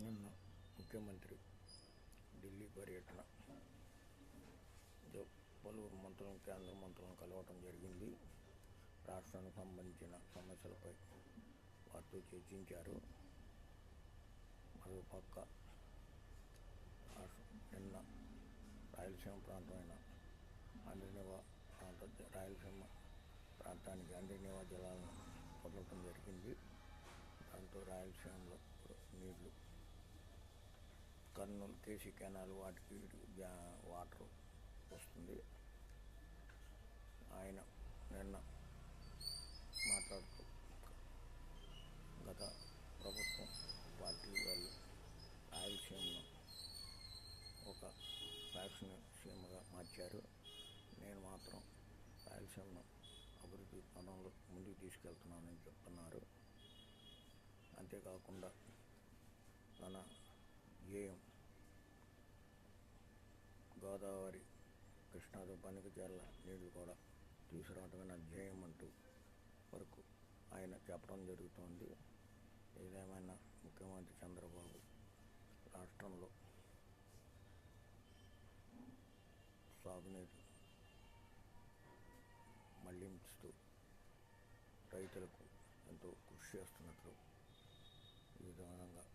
నిన్న ముఖ్యమంత్రి ఢిల్లీ పర్యటన. పలువురు మంత్రులను కేంద్ర మంత్రులను కలవటం జరిగింది. రాష్ట్రానికి సంబంధించిన సమస్యలపై వారితో చర్చించారు. మరోపక్క నిన్న రాయలసీమ ప్రాంతమైన ఆంధ్రనివా ప్రాంత రాయలసీమ ప్రాంతానికి ఆంధ్రనివా జలాలను వదలటం జరిగింది. దాంతో రాయలసీమలో నీళ్ళు కెనాల్ కేసీ కెనాల్ వాటికి వాటర్ వస్తుంది. ఆయన నిన్న మాట్లాడుతూ గత ప్రభుత్వం పార్టీ వాళ్ళు రాయలసీమను ఒక ఫ్యాక్షన్ సీమగా మార్చారు. నేను మాత్రం రాయలసీమను అభివృద్ధి పదంలో ముందుకు తీసుకెళ్తున్నానని చెప్తున్నారు. అంతేకాకుండా మన ధ్యేయం గోదావరి కృష్ణాతో పనికిచేర్ల నీళ్ళు కూడా తీసుకురావటమే నా ధ్యేయం అంటూ వరకు ఆయన చెప్పడం జరుగుతోంది. ఏదేమైనా ముఖ్యమంత్రి చంద్రబాబు రాష్ట్రంలో సాగునీరు మళ్ళించుతూ రైతులకు ఎంతో కృషి చేస్తున్నట్లు ఈ విధంగా